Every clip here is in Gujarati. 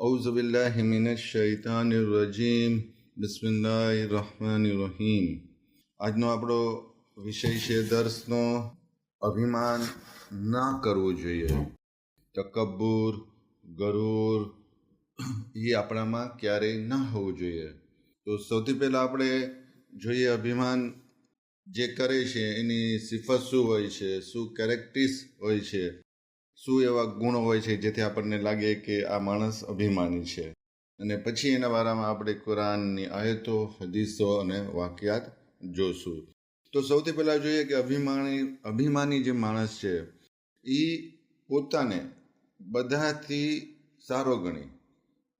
أعوذ بالله من الشيطان الرجيم بسم الله الرحمن الرحيم આજનો આપણો વિષય છે દર્શનો અભિમાન ના કરવું જોઈએ તકબ્બુર ગરુર એ આપણામાં ક્યારેય ના હોવું જોઈએ તો સૌથી પહેલાં આપણે જોઈએ અભિમાન જે કરે છે એની સિફત શું હોય છે શું કેરેક્ટિસ હોય છે શું એવા ગુણો હોય છે જેથી આપણને લાગે કે આ માણસ અભિમાની છે? અને પછી એના બારામાં આપણે કુરાનની આયતો, હદીસો અને વાક્યાત જોશું. તો સૌથી પહેલાં જોઈએ કે અભિમાની અભિમાની જે માણસ છે એ પોતાને બધાથી સારો ગણી.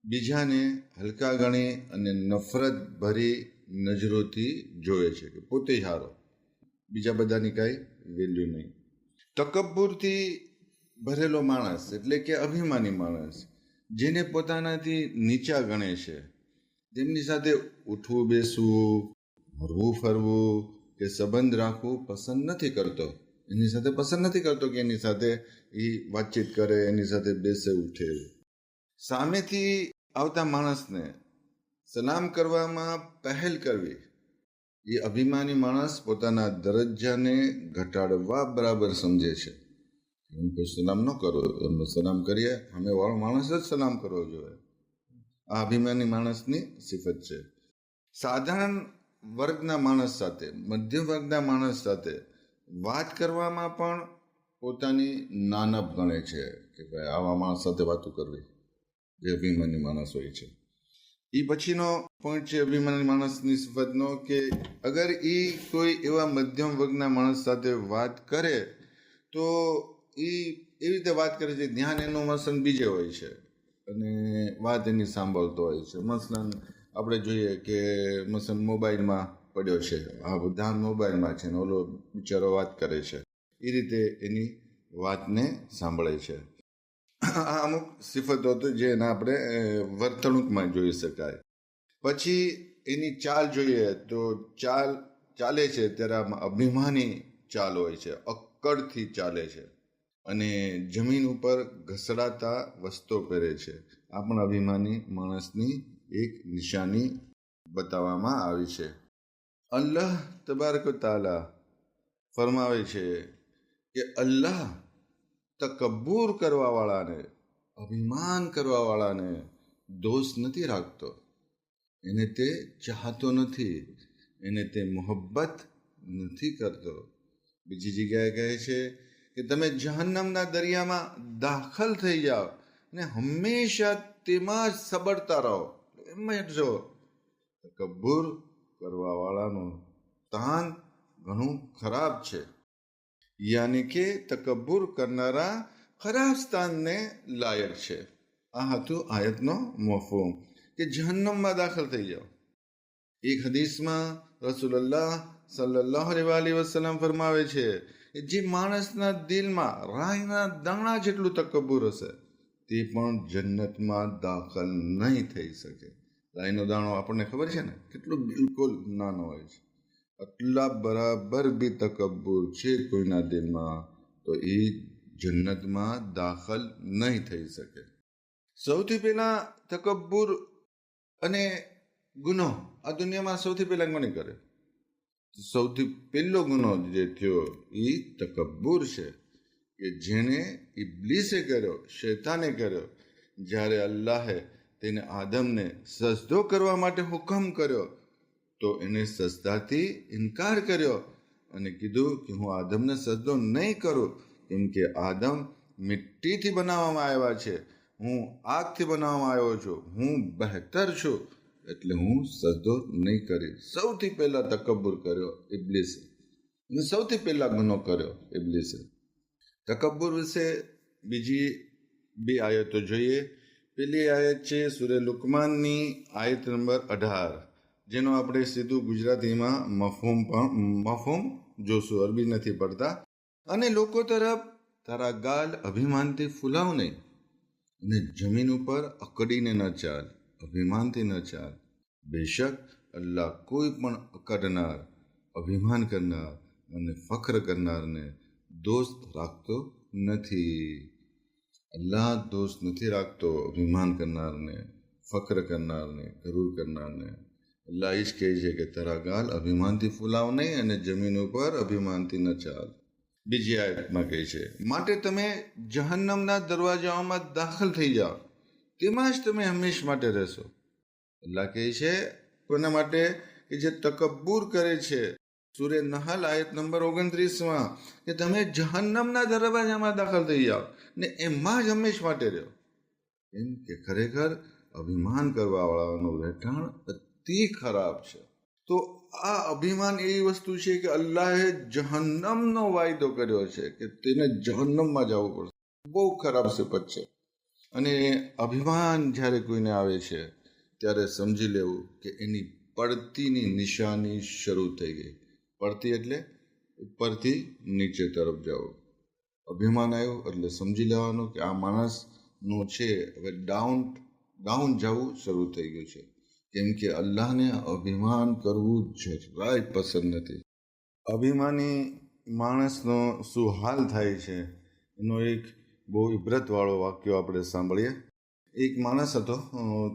બીજાને હલકા ગણી અને નફરત ભરી નજરોથી જોવે છે કે પોતે સારો. બીજા બધાની કાંઈ વેલ્યુ નહીં. તકબ્બુરથી ભરેલો માણસ એટલે કે અભિમાની માણસ, જેને પોતાનાથી નીચા ગણે છે. તેમની સાથે ઉઠવું, બેસવું, હરવું, ફરવું કે સંબંધ રાખવું પસંદ નથી કરતો. એની સાથે પસંદ નથી કરતો કે એની સાથે એ વાતચીત કરે, એની સાથે બેસે, ઉઠે. સામેથી આવતા માણસને સલામ કરવામાં પહેલ કરવી, એ અભિમાની માણસ પોતાના દરજ્જાને ઘટાડવા બરાબર સમજે છે. હું કોઈ સલામ ન કરો, એમને સલામ કરીએ. અમે વાળો માણસ જ સલામ કરવો જોઈએ. આ અભિમાની માણસની સિફત છે. સાધારણ વર્ગના માણસ સાથે, મધ્યમ વર્ગના માણસ સાથે વાત કરવામાં પણ પોતાની નાનપ ગણે છે કે ભાઈ આવા માણસ સાથે વાતો કરવી. જે અભિમાની માણસ હોય છે. એ પછીનો પોઈન્ટ છે અભિમાની માણસની સિફતનો કે અગર એ કોઈ એવા મધ્યમ વર્ગના માણસ સાથે વાત કરે, તો એ એવી રીતે વાત કરે છે, ધ્યાન એનું મસન બીજે હોય છે. અને વાત એની સાંભળતો હોય છે. મસન આપણે જોઈએ કે મસન મોબાઈલમાં પડ્યો છે. આ ધ્યાન મોબાઈલમાં છે ને ઓલો બિચારો વાત કરે છે. એ રીતે એની વાતને સાંભળે છે. આ અમુક સિફતો હતી જેને આપણે વર્તણૂકમાં જોઈ શકાય. પછી એની ચાલ જોઈએ તો ચાલ ચાલે છે, ત્યારે આમાં અભિમાની ચાલ હોય છે, અક્કડથી ચાલે છે. અને જમીન ઉપર ઘસડાતા વસ્ત્રો પહેરે છે. આ પણ અભિમાની માણસની એક નિશાની બતાવવામાં આવી છે. અલ્લાહ તબારક તાલા ફરમાવે છે કે, અલ્લાહ તકબ્બુર કરવાવાળાને, અભિમાન કરવાવાળાને દોષ નથી રાખતો. એને તે ચાહતો નથી, એને તે મોહબ્બત નથી કરતો. બીજી જગ્યાએ કહે છે કે તમે જહન્નમના દરિયામાં દાખલ થઈ જાઓ ને હંમેશા તેમાં જ સબડતા રહો. એમ જ તકબ્બુર કરવાવાળાનું તાન ઘણું ખરાબ છે. યાની કે તકબ્બુર કરનારા ખરાબ સ્થાનને લાયક છે. આ હતું આયતનો મફોમ કે જહન્નમમાં દાખલ થઈ જાઓ. એક હદીસમાં રસુલલ્લાહ સલ્લાહ વસલમ ફરમાવે છે જે માણસના દિલમાં, રાયના દાણા જેટલું તકબૂર હશે, તે પણ જન્નતમાં દાખલ નહીં થઈ શકે. રાયનો દાણો આપણને ખબર છે ને? કેટલું બિલકુલ નાનો હોય છે. આટલા બરાબર બી તકબૂર છે કોઈના દિલમાં, તો એ જન્નતમાં દાખલ નહીં થઈ શકે. સૌથી પહેલા તકબ્બુર અને ગુનો આ દુનિયામાં સૌથી પહેલા કોને કરે? સૌથી પહેલો ગુનો જે થયો એ તકબ્બુર છે, કે જેણે ઇબ્લીસે કર્યો, શૈતાને કર્યો, જ્યારે અલ્લાહે તેને આદમને સજદો કરવા માટે હુકમ કર્યો, તો એને સજદાથી ઇનકાર કર્યો અને કીધું કે હું આદમને સજદો નહીં કરું, કેમ કે આદમ મિટ્ટીથી બનાવવામાં આવ્યા છે. હું આગથી બનાવવામાં આવ્યો છું. હું બહેતર છું. એટલે હું સજદો નહીં કરી સૌથી પહેલાં તકબ્બુર કર્યો ઇબ્લિસે. અને સૌથી પહેલાં ગુનો કર્યો ઇબ્લિસે. તકબ્બુર વિશે બીજી બે આયતો જોઈએ. પેલી આયત છે સુરે લુકમાનની આયત નંબર અઢાર, જેનો આપણે સીધું ગુજરાતીમાં મફહૂમ પણ, મફહૂમ જોશું, અરબી નથી પડતા. અને લોકો તરફ તારા ગાલ અભિમાનથી ફૂલાવ નહીં. અને જમીન ઉપર અકડીને ન ચાલ. અભિમાનથી ન ચાલ બેશક અલ્લાહ કોઈ પણ અકડનાર અભિમાન કરનાર અને ફખ્ર કરનારને દોસ્ત રાખતો નથી અલ્લાહ દોષ નથી રાખતો અભિમાન કરનારને ફક્ર કરનારને ગરુર કરનારને અલ્લાહ એ જ કહે છે કે તારા ગાલ અભિમાનથી ફૂલાવ નહીં અને જમીન ઉપર અભિમાનથી ન ચાલ બીજી આયતમાં કહે છે માટે તમે જહન્નમના દરવાજાઓમાં દાખલ થઈ જાઓ તેમાં જ તમે હંમેશ માટે રહેશો. અલ્લાહ કહે છે, કોના માટે? કે જે તકબ્બુર કરે છે. સૂર્ય નહલ આયત નંબર ઓગણત્રીસમાં, કે તમે જહન્નમના દરવાજામાં દાખલ થઈ જાઓ ને એમાં જ હંમેશ માટે રહ્યો. એમ કે ખરેખર અભિમાન કરવાવાળાનું રહેઠાણ અતિ ખરાબ છે. તો આ અભિમાન એવી વસ્તુ છે કે અલ્લાહે જહન્નમનો વાયદો કર્યો છે કે તેને જહન્નમમાં જવું પડશે. બહુ ખરાબ સિફત છે. અને અભિમાન જ્યારે કોઈને આવે છે, ત્યારે સમજી લેવું કે એની પડતીની નિશાની શરૂ થઈ ગઈ. પડતી એટલે ઉપરથી નીચે તરફ જવું અભિમાન આવ્યું એટલે સમજી લેવાનું કે આ માણસનું છે, હવે ડાઉન ડાઉન જવું શરૂ થઈ ગયું છે. કેમ કે અલ્લાહને અભિમાન કરવું જરાય પસંદ નથી. અભિમાની માણસનો શું હાલ થાય છે, એનો એક બહુ ઇબ્રતવાળો વાક્ય આપણે સાંભળીએ. એક માણસ હતો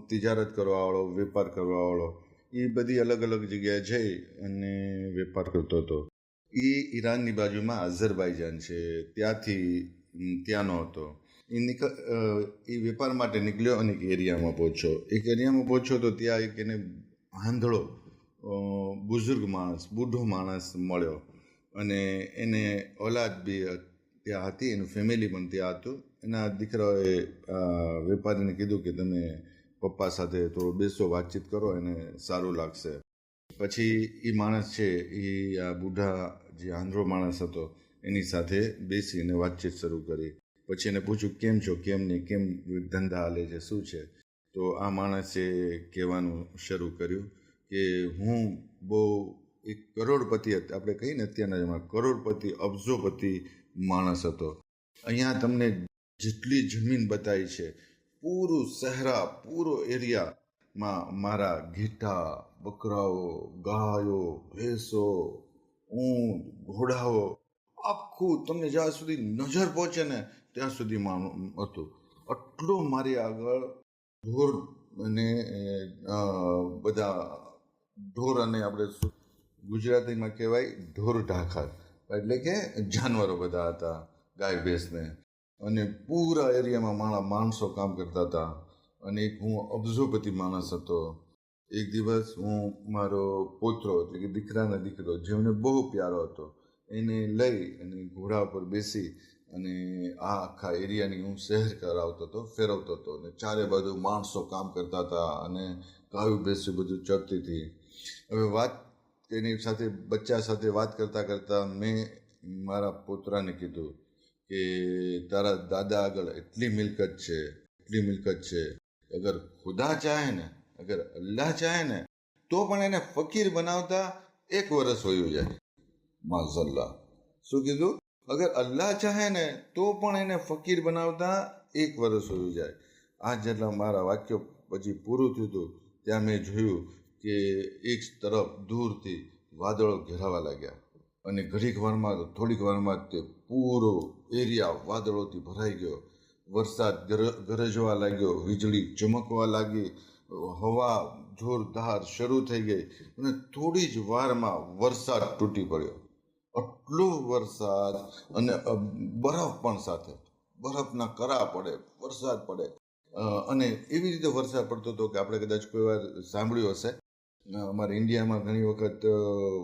તિજારત કરવાવાળો, વેપાર કરવાવાળો. એ બધી અલગ અલગ જગ્યાએ જઈ અને વેપાર કરતો હતો. એ ઈરાનની બાજુમાં અઝરબાઈજાન છે, ત્યાંથી ત્યાંનો હતો. એ નીક એ વેપાર માટે નીકળ્યો અને એક એરિયામાં પહોંચ્યો. એક એરિયામાં પહોંચ્યો તો ત્યાં એક એને આંધળો બુઝુર્ગ માણસ, બુઢો માણસ મળ્યો અને એને ઓલાદ બી ત્યાં હતી એનું ફેમિલી પણ ત્યાં હતું. એના દીકરાઓએ અ, વેપારીને કીધું કે તમે પપ્પા સાથે થોડો બેસો વાતચીત કરો એને સારું લાગશે. પછી એ માણસ છે એ આ બુઢા જે આંધળો માણસ હતો એની સાથે બેસીને વાતચીત શરૂ કરી. પછી એને પૂછ્યું કેમ છો? કેમ નહીં? કેમ ધંધા હાલે છે? શું છે? તો આ માણસે કહેવાનું શરૂ કર્યું કે હું બહુ એક કરોડપતિ આપણે કહીએ ને અત્યારના જમાના કરોડપતિ અબજોપતિ માણસ હતો. અહીંયા તમને જેટલી જમીન બતાવી છે, પૂરું સહેરા, પૂરો એરિયામાં મારા ઘેટા, બકરાઓ, ગાયો, ભેંસો, ઊંટ, ઘોડાઓ આખું તમને જ્યાં સુધી નજર પહોંચે ને ત્યાં સુધી હતું. આટલું મારી આગળ ઢોર અને બધા ઢોર અને આપણે ગુજરાતીમાં કહેવાય ઢોર ઢાખર એટલે કે જાનવરો બધા હતા, ગાય ભેંસને અને પૂરા એરિયામાં મારા માણસો કામ કરતા હતા. અને એક હું અબજોપતિ માણસ હતો. એક દિવસ હું મારો પોતરો એટલે કે દીકરાના દીકરો, જેમને બહુ પ્યારો હતો, એને લઈ અને ઘોડા ઉપર બેસી અને આ આખા એરિયાની હું શહેર કરાવતો હતો, ફેરવતો હતો. અને ચારે બાજુ માણસો કામ કરતા હતા અને ગાયું બેસ્યું બધું ચડતી હતી. હવે વાત તેની સાથે બચ્ચા સાથે વાત કરતાં કરતાં મેં મારા પોતરાને કીધું કે, તારા દાદા આગળ એટલી મિલકત છે, એટલી મિલકત છે. અગર ખુદા ચાહે ને, અગર અલ્લાહ ચાહે ને, તો પણ એને ફકીર બનાવતા એક વર્ષ હોયું જાય. માઝલ્લા. શું કીધું? અગર અલ્લાહ ચાહે ને, તો પણ એને ફકીર બનાવતા એક વર્ષ હોયું જાય. આ જેટલા મારા વાક્યો પછી પૂરું થયું હતું, ત્યાં મેં જોયું કે એક તરફ દૂરથી વાદળો ઘેરાવા લાગ્યા અને ઘડીક વારમાં થોડીક વારમાં તે પૂરો એરિયા વાદળોથી ભરાઈ ગયો. વરસાદ ગરજવા લાગ્યો, વીજળી ચમકવા લાગી, હવા જોરદાર શરૂ થઈ ગઈ અને થોડી જ વારમાં વરસાદ તૂટી પડ્યો. આટલો વરસાદ અને બરફ પણ સાથે. બરફના કરા પડે, વરસાદ પડે. અને એવી રીતે વરસાદ પડતો હતો કે આપણે કદાચ કોઈ વાર સાંભળ્યું હશે. અમારા ઇન્ડિયામાં ઘણી વખત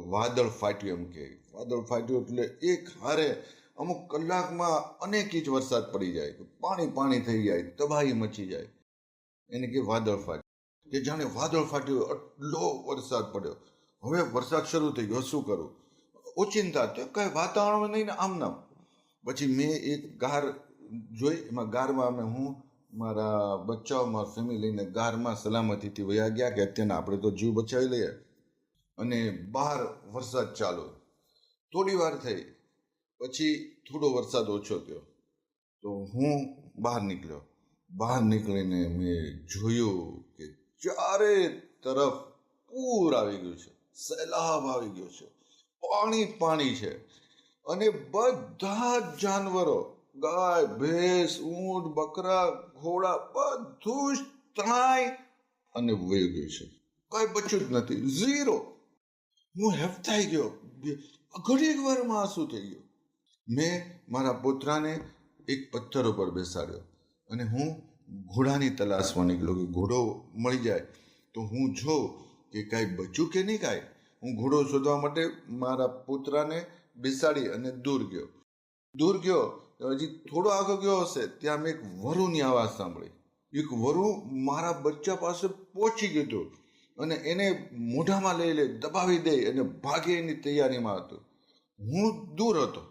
વાદળ ફાટ્યું એમ કે. વાદળ ફાટ્યું એટલે એક હારે અમુક કલાકમાં અનેક ઇંચ વરસાદ પડી જાય પાણી પાણી થઈ જાય, તબાહી મચી જાય. એને કે વાદળ ફાટ્યું. કે જાણે વાદળ ફાટ્યું, એટલો વરસાદ પડ્યો. હવે વરસાદ શરૂ થઈ ગયો, શું કરું? ઓચિંતા, તો કઈ વાતાવરણ નહીં ને આમ નામ. પછી મેં એક ગાર જોઈ, એમાં ગારમાં અમે હું મારા બચ્ચાઓ મારા ફેમિલી લઈને ગારમાં સલામતીથી વયા ગયા કે અત્યારના આપણે તો જીવ બચાવી લઈએ. અને બહાર વરસાદ ચાલુ. થોડી વાર થઈ. પછી થોડો વરસાદ ઓછો થયો. તો હું બહાર નીકળ્યો. બહાર નીકળીને મેં જોયું કે ચારે તરફ પૂર આવી ગયું છે. સૈલાબ આવી ગયો છે. પાણી પાણી છે. અને બધા જાનવરો ગાય, ભેંસ, ઊંટ, બકરા, ઘોડા બધું જ તણાય અને વહી ગયું છે. કઈ બચ્યું જ નથી. ઝીરો હું હેફતાઈ ગયો. ઘડીક વારમાં આંસુ થઈ ગયો. મેં મારા પોતરાને એક પથ્થર ઉપર બેસાડ્યો અને હું ઘોડાની તલાશમાં નીકળ્યો કે ઘોડો મળી જાય તો હું જોઉં કે કાંઈ બચ્યું કે નહીં કાંઈ? હું ઘોડો શોધવા માટે મારા પુત્રાને બેસાડી અને દૂર ગયો. દૂર ગયો હજી થોડો આગળ ગયો હશે, ત્યાં મેં એક વરુની આવાજ સાંભળી. એક વરુ મારા બચ્ચા પાસે પહોંચી ગયું હતું અને એને મોઢામાં લઈ લે દબાવી દે અને ભાગે એની તૈયારીમાં હતો. હું દૂર હતો.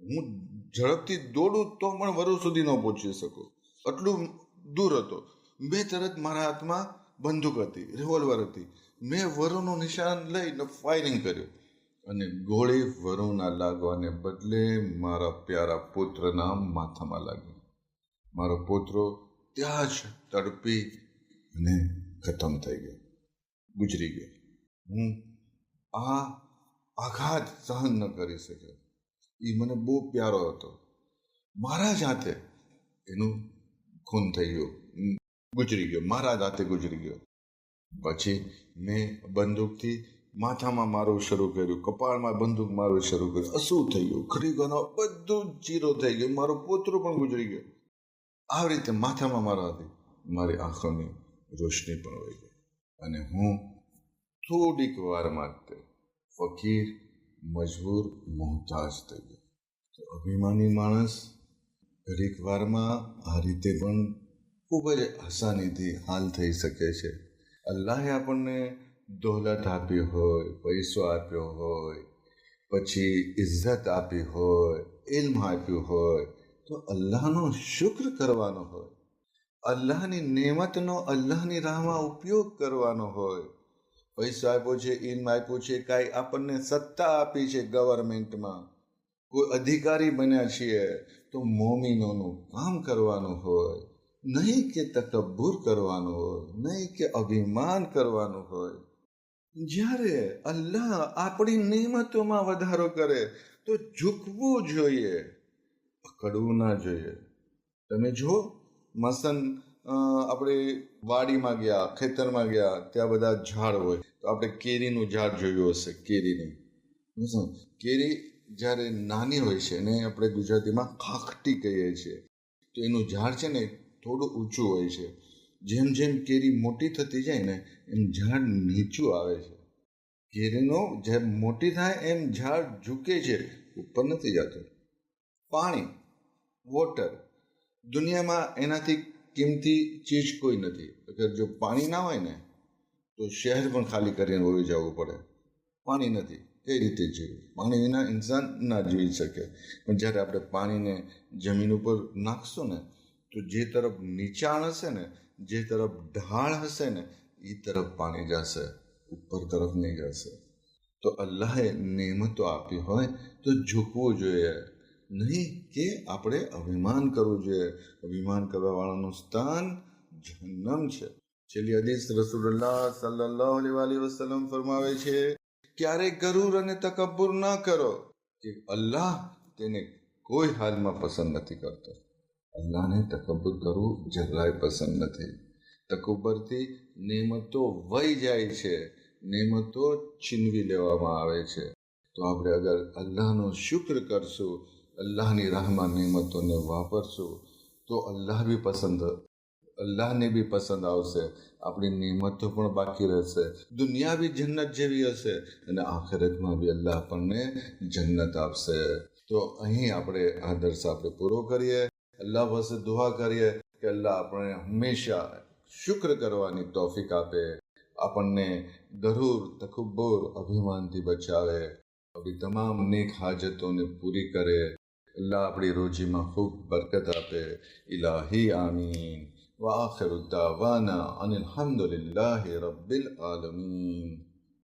હું ઝડપથી દોડું તો પણ વરુ સુધી ન પહોંચી શકું. એટલું દૂર હતો. મેં તરત મારા હાથમાં બંદૂક હતી રિવોલ્વર હતી. મેં વરુનું નિશાન લઈને ફાયરિંગ કર્યું. અને ગોળી વરુના લાગવાને બદલે મારા પ્યારા પુત્રના માથામાં લાગી મારો પુત્રો ત્યાં જ તડપી અને ખતમ થઈ ગયો. ગુજરી ગયો. હું આ આઘાત સહન ન કરી શક્યો. એ મને બહુ પ્યારો હતો. મારા જ હાથે એનું ખૂન થઈ ગયું. ગુજરી ગયો. મારા જ હાથે ગુજરી ગયો. પછી મેં બંદૂકથી માથામાં મારવું શરૂ કર્યું, કપાળમાં બંદૂક મારવું શરૂ કર્યું અસું થઈ ગયું, ખરી ગનો બધું જીરો થઈ ગયો, મારો પોતરો પણ ગુજરી ગયો. આવી રીતે માથામાં મારવાથી મારી આંખોની રોશની પણ વહી ગઈ. અને હું થોડીક વાર માટે ફકીર, મજબૂર, મોહતાજ થઈ ગયો. તો અભિમાની માણસ ઘડીક વારમાં આ રીતે પણ ખૂબ જ આસાનીથી હાલ થઈ શકે છે. અલ્લાહે આપણને દોલત આપી હોય, પૈસો આપ્યો હોય, પછી ઇજ્જત આપી હોય ઇલ્મ આપ્યું હોય, તો અલ્લાહનો શુક્ર કરવાનો હોય. અલ્લાહની નેમતનો અલ્લાહની રાહમાં ઉપયોગ કરવાનો હોય. પૈસો આપ્યો છે ઇલ્મ આપ્યું છે, કાંઈ આપણને સત્તા આપી છે ગવર્મેન્ટમાં. કોઈ અધિકારી બન્યા છીએ, તો મોમીનોનું કામ કરવાનું હોય. નહીં કે તકબ્બુર કરવાનું હોય, નહીં કે અભિમાન કરવાનું હોય. જ્યારે અલ્લાહ આપણી નિયમતોમાં વધારો કરે, તો ઝૂકવું જોઈએ, પકડવું ના જોઈએ. તમે જો મસન આપણે વાડીમાં ગયા, ખેતરમાં ગયા, ત્યાં બધા ઝાડ હોય, તો આપણે કેરીનું ઝાડ જોયું હશે, કેરીનું. કેરી જ્યારે નાની હોય છે, એને આપણે ગુજરાતીમાં ખાખટી કહીએ છીએ. તો એનું ઝાડ છે ને થોડું ઊંચું હોય છે. જેમ જેમ કેરી મોટી થતી જાય ને, એમ ઝાડ નીચું આવે છે. કેરીનો જેમ મોટી થાય, એમ ઝાડ ઝૂકે છે, ઉપર નથી જતું. પાણી વોટર દુનિયામાં એનાથી કિંમતી ચીજ કોઈ નથી. અગર જો પાણી ના હોય ને, તો શહેર પણ ખાલી કરીને વહી જવું પડે. પાણી નથી. કઈ રીતે જીવવું પાણી વિના ઇન્સાન ના જીવી શકે. પણ જ્યારે આપણે પાણીને જમીન ઉપર નાખશું ને, તો જે તરફ નીચાણ હશે ને જે તરફ ઢાળ હશે ને એ તરફ પાણી જશે, ઉપર તરફ નહીં જશે. તો અલ્લાહે નિયમતો આપી હોય તો ઝૂકવું જોઈએ. નહીં કે આપણે અભિમાન કરવું જોઈએ. અભિમાન કરવાવાળાનું સ્થાન જહન્નમ છે. છેલ્લી હદીસ રસુલ્લાહ સલ્લાહ અલી વસલમ ફરમાવે છે ક્યારેય ગરુર અને તકબ્બુર ના કરો કે અલ્લાહ તેને કોઈ હાલમાં પસંદ નથી કરતો. અલ્લાહને તકબ્બુર કરવું જરાય પસંદ નથી. તકબ્બરથી નિયમતો વહી જાય છે નિયમતો છીનવી લેવામાં આવે છે. તો આપણે અગર અલ્લાહનો શુક્ર કરશું, અલ્લાહની રાહમાં નિયમતોને વાપરશું, તો અલ્લાહ બી પસંદ, અલ્લાહને બી પસંદ આવશે. આપણી નિયમતો પણ બાકી રહેશે. દુનિયા બી જન્નત જેવી હશે અને આખરતમાં બી અલ્લાહ આપણને જન્નત આપશે. તો અહીં આપણે આ દર્શ આપણે પૂરો કરીએ. અલ્લાહ પાસે દુઆ કરીએ કે અલ્લાહ આપણે હંમેશા શુક્ર કરવાની તોફિક આપે, આપણને ગરૂર તકબ્બુર અભિમાનથી બચાવે, આપણી તમામ નેક હાજતોને પૂરી કરે. અલ્લાહ આપણી રોજીમાં ખૂબ બરકત આપે. ઇલાહી આમીન. વાખર દાવાના અનિલ હમદુલિલ્લાહ રબ્બિલ આલમીન.